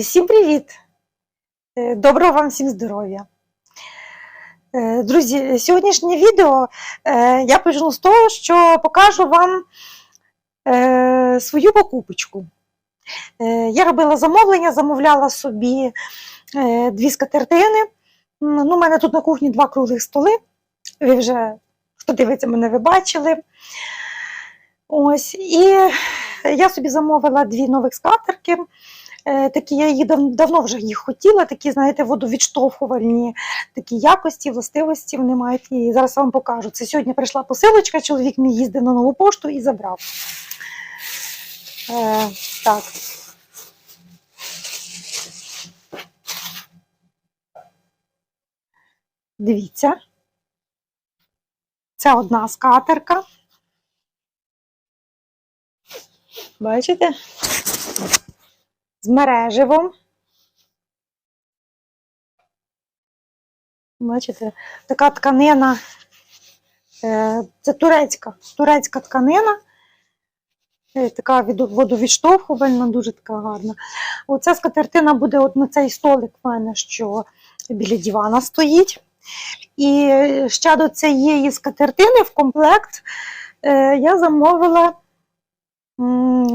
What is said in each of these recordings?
Всім привіт! Е, Доброго вам всім здоров'я! Е, Друзі, сьогоднішнє відео е, я почну з того, що покажу вам е, свою покупочку. Е, Я робила замовлення, замовляла собі е, дві скатертини. Ну, у мене тут на кухні два круглих столи. Ви вже, хто дивиться мене, ви бачили. Ось, і я собі замовила дві нових скатерки. Е, Такі я дав- давно вже їх хотіла, такі, знаєте, водовідштовхувальні такі якості, властивості вони мають. І зараз вам покажу. Це сьогодні прийшла посилочка, чоловік мій їздив на нову пошту і забрав. Е, так. Дивіться. Це одна скатерка. Бачите? З мереживом. Бачите, така тканина. е, Це турецька, турецька тканина. Е, Така від- водовідштовхувальна, дуже така гарна. Оця скатертина буде от на цей столик в мене, що біля дивана стоїть. І ще до цієї скатертини в комплект е, я замовила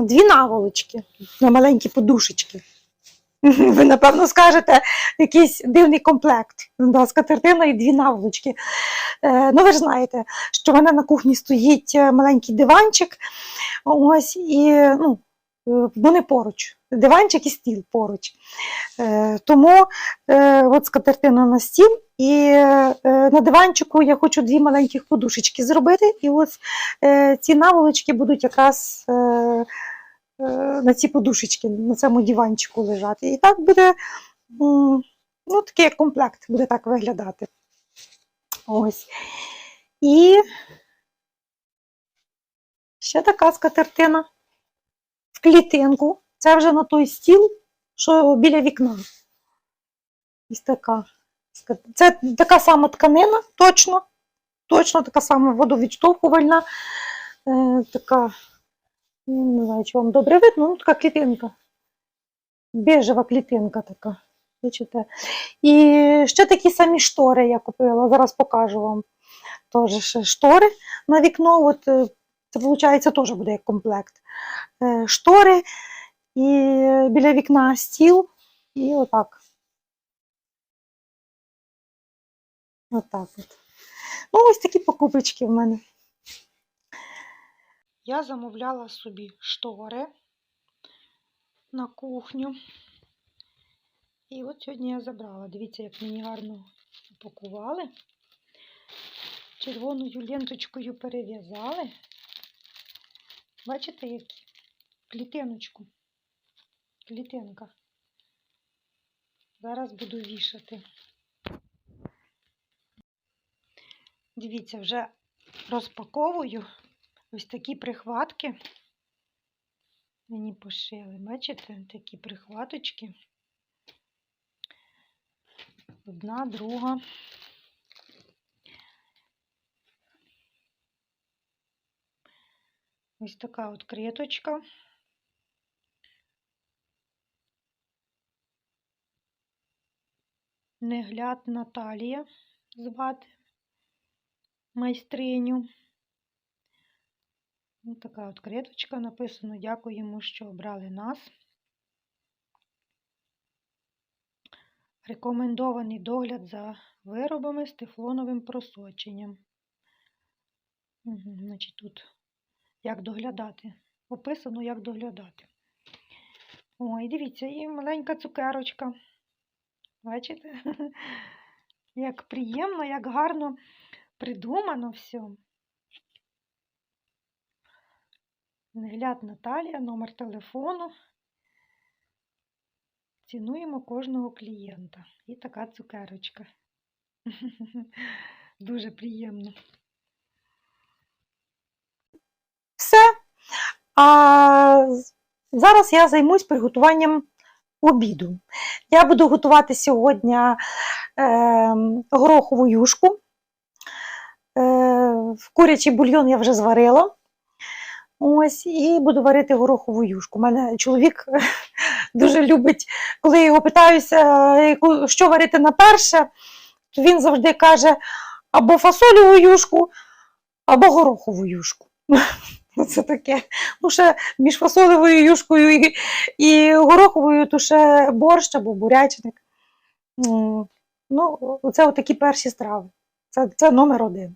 дві наволочки на маленькі подушечки. Ви, напевно, скажете, якийсь дивний комплект. Да, скатертина і дві наволочки. Е, ну, ви ж знаєте, що в мене на кухні стоїть е, маленький диванчик. Ось, і ну, е, вони поруч. Диванчик і стіл поруч. Е, тому е, от скатертина на стіл, і е, на диванчику я хочу дві маленьких подушечки зробити. І ось ці наволочки будуть якраз. На ці подушечки на цьому диванчику лежати. І так буде, ну, такий комплект буде так виглядати. Ось. І ще така скатертина в клітинку. Це вже на той стіл, що біля вікна. Ось така. Це така сама тканина, точно. Точно така сама водовідштовхувальна. Е, така не знаю, чи вам добре видно, ну така клітинка. Бежева клітинка така. Бачите? І ще такі самі штори я купила. Зараз покажу вам. Теж штори на вікно. От, е, це, виходить, теж буде як комплект. Е, Штори і біля вікна стіл. І отак. Отак от. Ну, ось такі покупочки в мене. Я замовляла собі штори на кухню. І от сьогодні я забрала. Дивіться, як мені гарно упакували. Червоною ленточкою перев'язали. Бачите, як клітиночку. Клітинка. Зараз буду вішати. Дивіться, вже розпаковую. Ось такі прихватки мені пошили. Бачите, такі прихваточки. Одна, друга. Ось така от криточка. Негляд Наталія звати майстриню. Ось така от криточка написано. Дякуємо, що обрали нас. Рекомендований догляд за виробами з тефлоновим просоченням. Угу, значить, тут як доглядати. Описано, як доглядати. Ой, дивіться, і маленька цукерочка. Бачите? Як приємно, як гарно придумано все. Негляд Наталія, номер телефону. Цінуємо кожного клієнта. І така цукерочка. Дуже приємно. Все. А зараз я займусь приготуванням обіду. Я буду готувати сьогодні е, горохову юшку. Е, курячий бульйон я вже зварила. Ось, і буду варити горохову юшку. У мене чоловік дуже любить, коли я його питаюся, що варити на перше, то він завжди каже або фасолеву юшку, або горохову юшку. Це таке. Ну, ще між фасолевою юшкою і, і гороховою, то ще борщ або бурячник. Ну, це такі перші страви. Це, це номер один.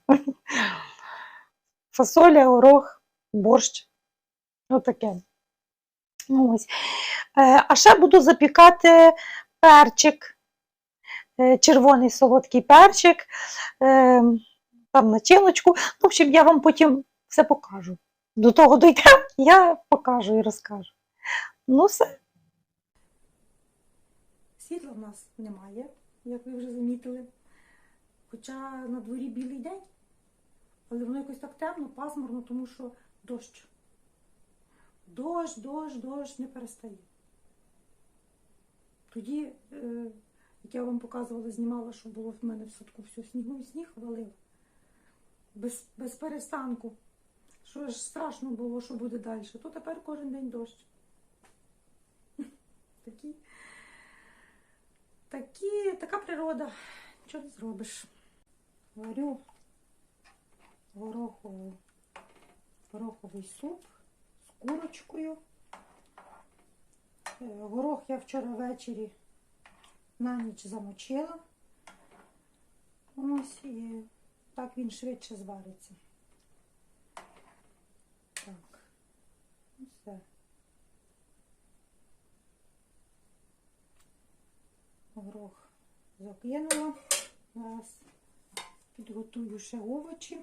Фасоля, горох, борщ. Отаке. Ну. Е, А ще буду запікати перчик, е, червоний солодкий перчик, е, там начиночку. В общем, я вам потім все покажу. До того дійдемо, я покажу і розкажу. Ну, все. Світла в нас немає, як ви вже замітили. Хоча на дворі білий день, але воно якось так темно, пасмурно, тому що дощ. Дощ, дощ, дощ не перестає. Тоді, е, як я вам показувала, знімала, що було в мене в садку все снігу і сніг валив. Без, без перестанку. Що ж страшно було, що буде далі. То тепер кожен день дощ. Такі, такі, така природа. Нічого не зробиш. Варю горохову, гороховий суп з курочкою. Е, Горох я вчора ввечері на ніч замочила. Ось і так він швидше звариться. Так, ну все. Горох закинула. Зараз підготую ще овочі.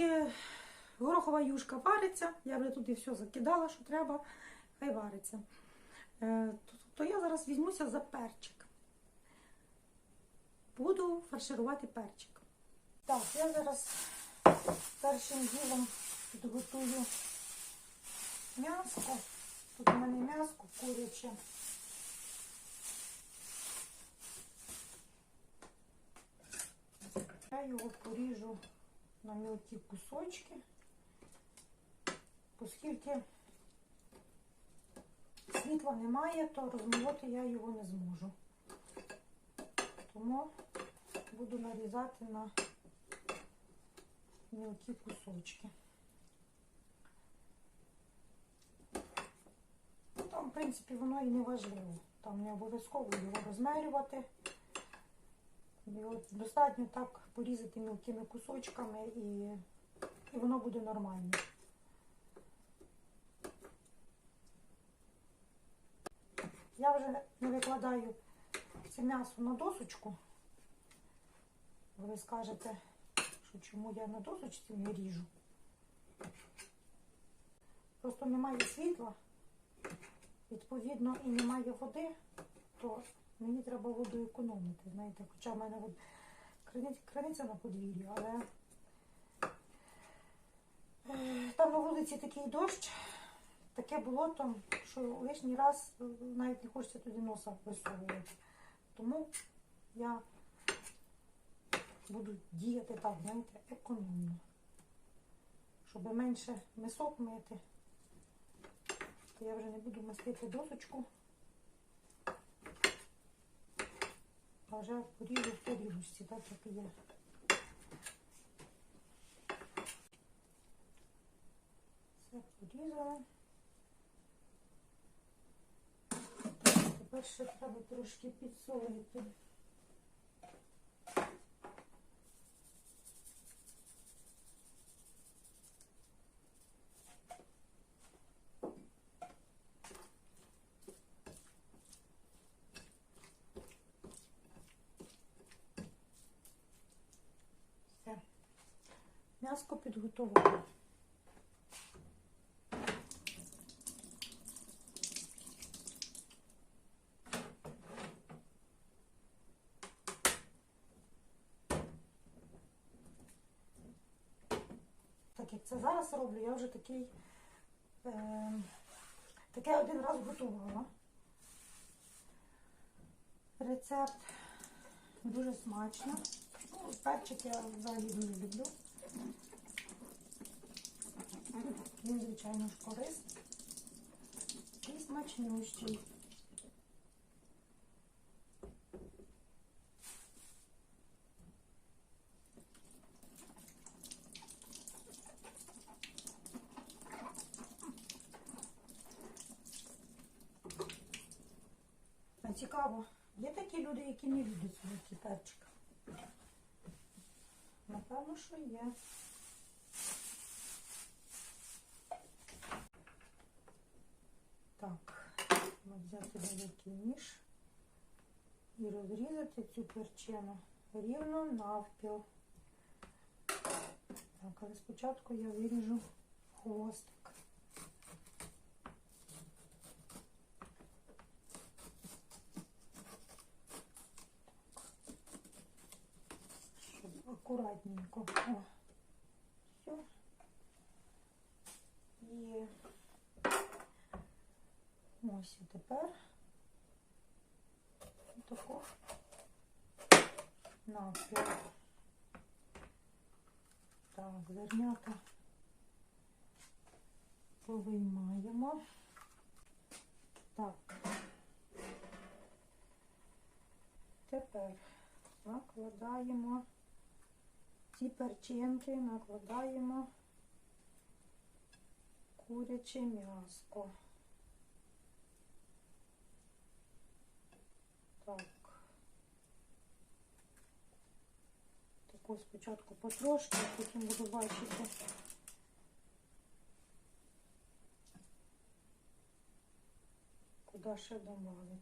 Поки горохова юшка вариться, я вже туди все закидала, що треба, хай вариться. Е, то, я зараз візьмуся за перчик. Буду фарширувати перчик. Так, я зараз першим ділом підготую м'ясо. Тут у мене м'ясо куряче. Я його поріжу на мілкі кусочки, оскільки світла немає, то розмолоти я його не зможу. Тому буду нарізати на мілкі кусочки. Там, в принципі, воно і не важливо. Там не обов'язково його от достатньо так порізати мілкими кусочками і, і воно буде нормально. Я вже не викладаю це м'ясо на досочку. Ви скажете, що чому я на досочці не ріжу. Просто немає світла, відповідно, і немає води, то мені треба воду економити. Знаєте, хоча в мене от краниця на подвір'ї, але е, там на вулиці такий дощ, таке болото, що лишній раз е, навіть не хочеться туди носа висовувати. Тому я буду діяти так, знаєте, економно. Щоб менше мисок мити, я вже не буду мастити досочку. Вже поріжу в поріжучці, так і є. Все порізала. Тепер ще трошки підсолити. Все. М'яско підготовлено. Так як це зараз роблю, я вже такий е, таке один раз готувала. Рецепт дуже смачно. Ну, перчик я взагалі дуже люблю. Він, звичайно ж, корисний і смачнющий. Цікаво, є такі люди, які не люблять солодкий перчик? Напевно, що є. розділити цю перчину рівно навпіл. Так, але спочатку я виріжу хвостик. Щоб акуратненько. О, все. І ось і тепер. Таку 15. Так, зернята повиймаємо. Так. Тепер накладаємо ці перчинки, накладаємо куряче м'ясо. Таку спочатку потрошки, потім буду бачити. Куди ще додати.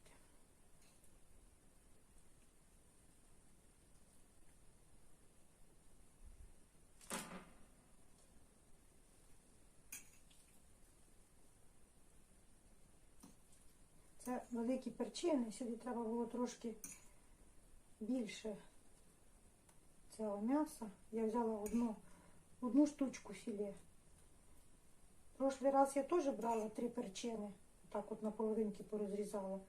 Це великі перчини, сюди треба було трошки більше цього м'яса. Я взяла одну, одну штучку філе. Прошлий раз я теж брала три перчини, так от на половинки порозрізала.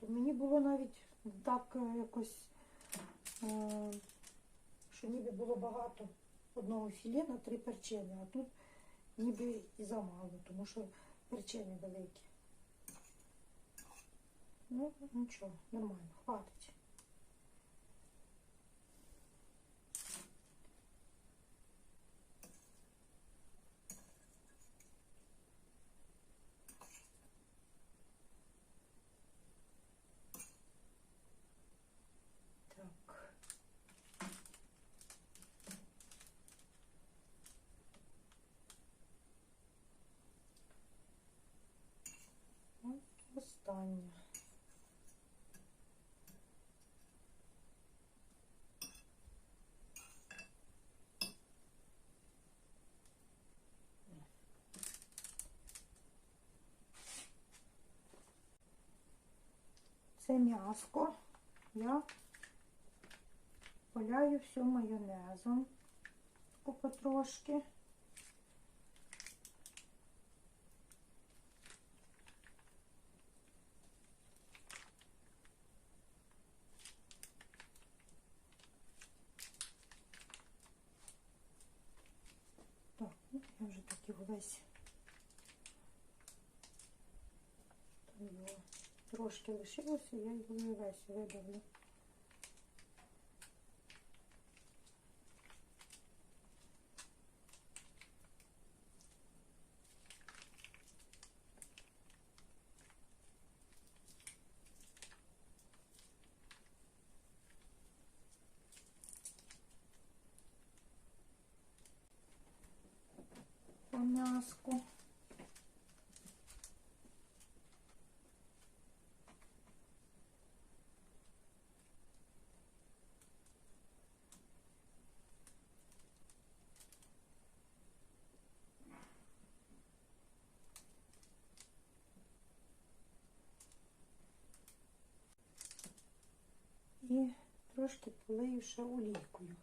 То мені було навіть так е, якось, е, що ніби було багато одного філе на три перчини, а тут ніби і замало, тому що перчини великі. Ну, нічого, нормально, хватить. Так. Останнє. Це м'яско я поляю все майонезом таку потрошки. Весь. Трошки лишилося, я його не весь видавлю. І трошки полию ще олійкою.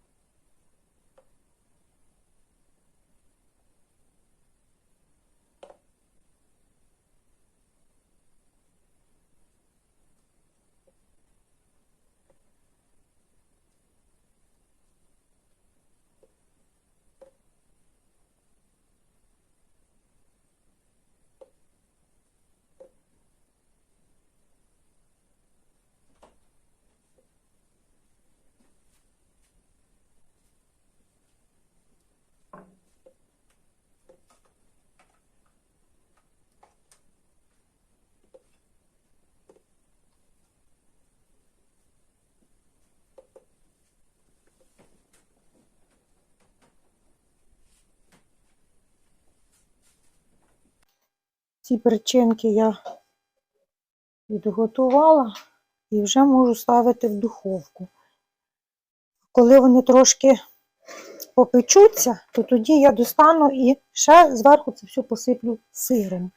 Ці перчинки я підготувала і вже можу ставити в духовку. Коли вони трошки попечуться, то тоді я достану і ще зверху це все посиплю сиром.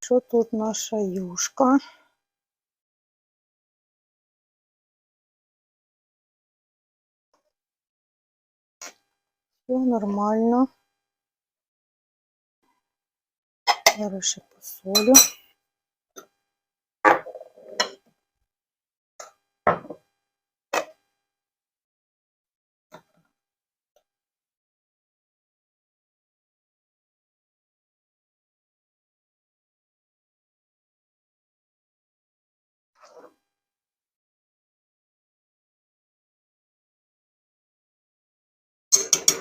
Що тут наша юшка? Все нормально. Зараз ще посолю. Так,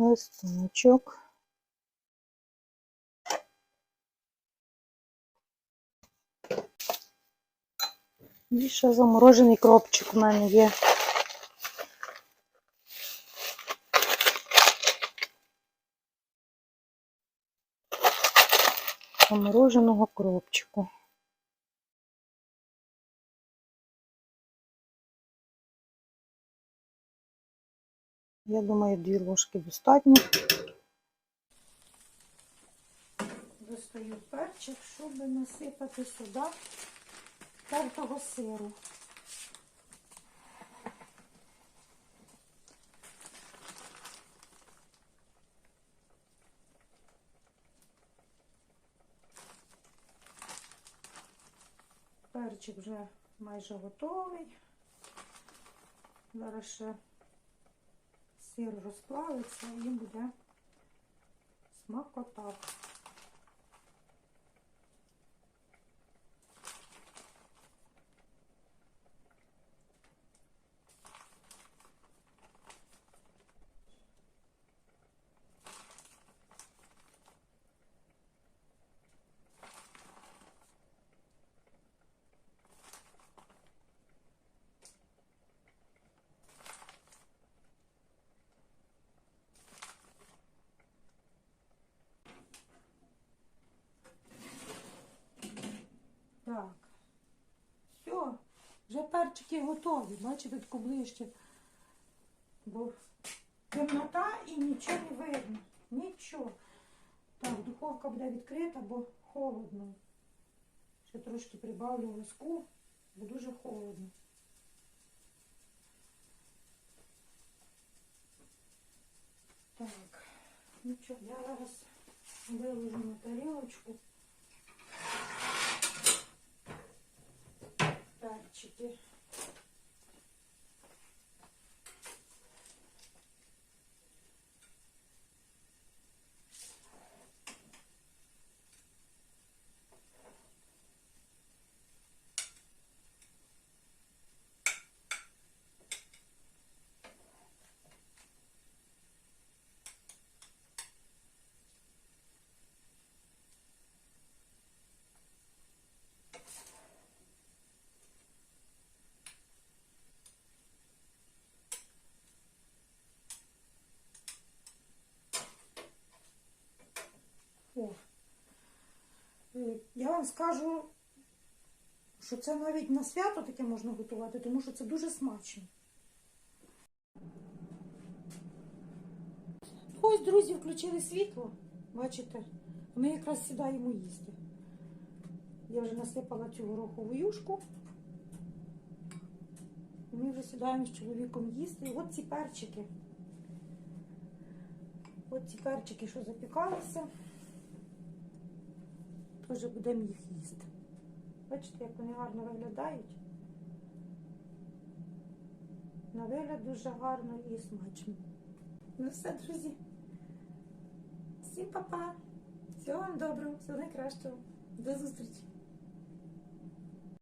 листочок. І ще заморожений кропчик у мене є. Замороженого кропчику. Я думаю, дві ложки достатньо. Достаю перчик, щоб насипати сюди тертого сиру. Перчик вже майже готовий. Зараз ще сир розплавиться і буде смакота. шкафчики готові. Бачите, тут ближче. Бо темнота і нічого не видно. Нічого. Так, духовка буде відкрита, бо холодно. Ще трошки прибавлю виску, бо дуже холодно. Так, ну що, я зараз виложу на тарілочку. Перчики. Я вам скажу, що це навіть на свято таке можна готувати, тому що це дуже смачно. Ось, друзі, включили світло. Бачите, ми якраз сідаємо їсти. Я вже насипала цю горохову юшку. І ми вже сідаємо з чоловіком їсти. І от ці перчики. От ці перчики, що запікалися. Теж будемо їх їсти. Бачите, як вони гарно виглядають. На вигляд дуже гарно і смачно. Ну все, друзі. Всім па-па. Всього вам доброго, всього найкращого. До зустрічі.